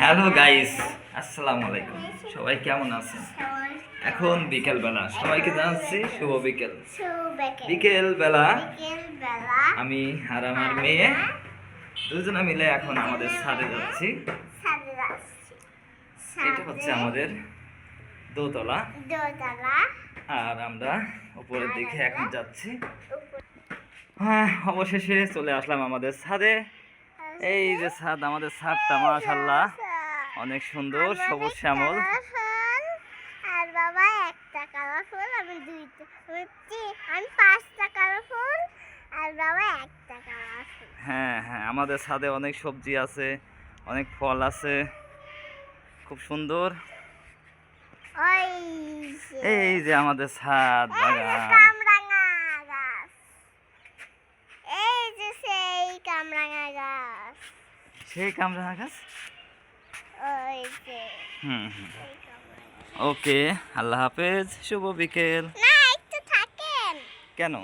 Hello guys আসসালামু আলাইকুম সবাই কেমন আছেন? এখন বিকেল বেলা সবাইকে জানাচ্ছি শুভ বিকেল। সুবেকে বিকেল বেলা আমি আর আমার মেয়ে দুজনে মিলে এখন আমাদের ছাদে যাচ্ছি। এটা হচ্ছে আমাদের দোতলা। আর আমরা উপরের দিকে এখন যাচ্ছি। হ্যাঁ অবশেষে চলে আসলাম আমাদের ছাদে। এই যে ছাদ আমাদের ছাদটা মাশাল্লাহ অনেক সুন্দর সবুজ শ্যামল। আর বাবা একটা কালারফুল আমি দুইটা আমি পাঁচটা কালারফুল আর বাবা একটা কালারফুল হ্যাঁ হ্যাঁ আমাদের ছাদে অনেক সবজি আছে অনেক ফল আছে খুব সুন্দর। এই যে আমাদের ছাদ বাগান কামরাঙা গাছ এই যে সেই কামরাঙা গাছ সেই কামরাঙা গাছ হুম হুম। ওকে আল্লাহ হাফেজ শুভ বিকেল। কেন?